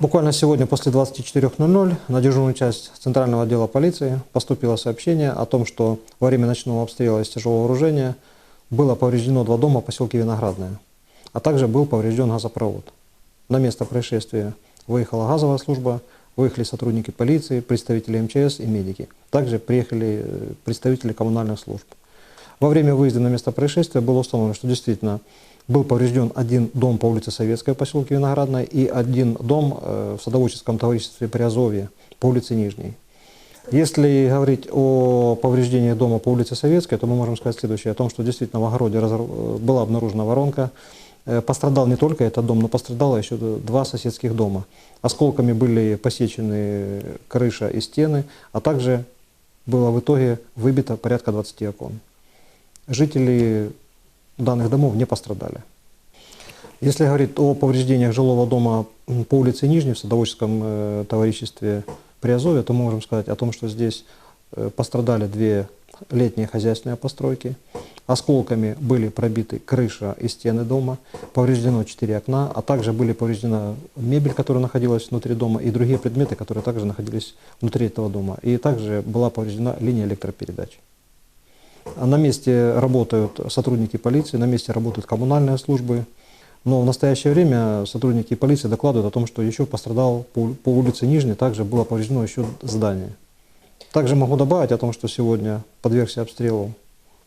Буквально сегодня после 24.00 на дежурную часть Центрального отдела полиции поступило сообщение о том, что во время ночного обстрела из тяжелого вооружения было повреждено два дома в поселке Виноградное, а также был поврежден газопровод. На место происшествия выехала газовая служба, выехали сотрудники полиции, представители МЧС и медики. Также приехали э, представители коммунальных служб. Во время выезда на место происшествия было установлено, что действительно был поврежден один дом по улице Советская поселке Виноградная и один дом э, в садоводческом товариществе Приазовье по улице Нижней. Если говорить о повреждении дома по улице Советской, то мы можем сказать следующее, о том, что действительно в огороде э, была обнаружена воронка. Э, Пострадал не только этот дом, но пострадало еще два соседских дома. Осколками были посечены крыша и стены, а также было в итоге выбито порядка 20 окон. Жители данных домов не пострадали. Если говорить о повреждениях жилого дома по улице Нижней в садоводческом э, товариществе Приазовья, то мы можем сказать о том, что здесь э, пострадали две летние хозяйственные постройки. Осколками были пробиты крыша и стены дома, повреждено четыре окна, а также были повреждена мебель, которая находилась внутри дома, и другие предметы, которые также находились внутри этого дома. И также была повреждена линия электропередач. А На месте работают сотрудники полиции, на месте работают коммунальные службы. Но в настоящее время сотрудники полиции докладывают о том, что еще пострадал по, улице Нижней, также было повреждено еще здание. Также могу добавить о том, что сегодня подвергся обстрелу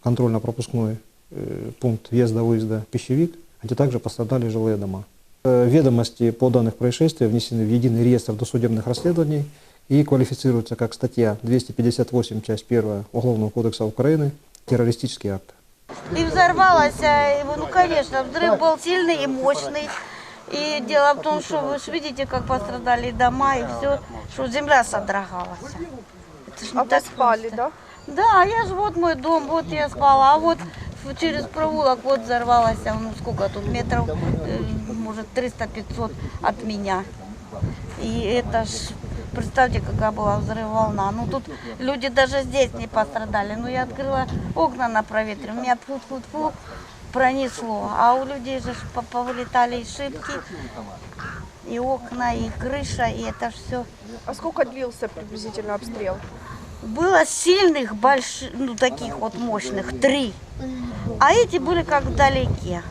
контрольно-пропускной э, пункт въезда-выезда «Пищевик», где также пострадали жилые дома. Э, Ведомости по данных происшествий внесены в единый реестр досудебных расследований и квалифицируются как статья 258, часть 1 Уголовного кодекса Украины «Террористический акт». И взорвалась, а, ну, конечно, взрыв был сильный и мощный. И дело в том, что вы же видите, как пострадали дома и все, что земля содрогалась. Это А вы так спали, просто. да? Да, я же вот мой дом, вот я спала, а вот через провулок вот взорвалась, а, ну сколько тут метров, э, может 300-500 от меня. И это ж, представьте, какая была взрыв волна. Ну тут люди даже здесь не пострадали. Ну я открыла окна на проветре, меня фу-фу-фу пронесло. А у людей же повылетали и шибки, и окна, и крыша, и это все. А сколько длился приблизительно обстрел? Было сильных, больших, ну таких вот мощных, три. А эти были как вдалеке.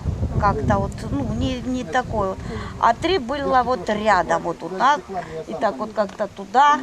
Как-то вот, ну, не, не такой. А три было вот рядом, вот у нас. И так вот как-то туда.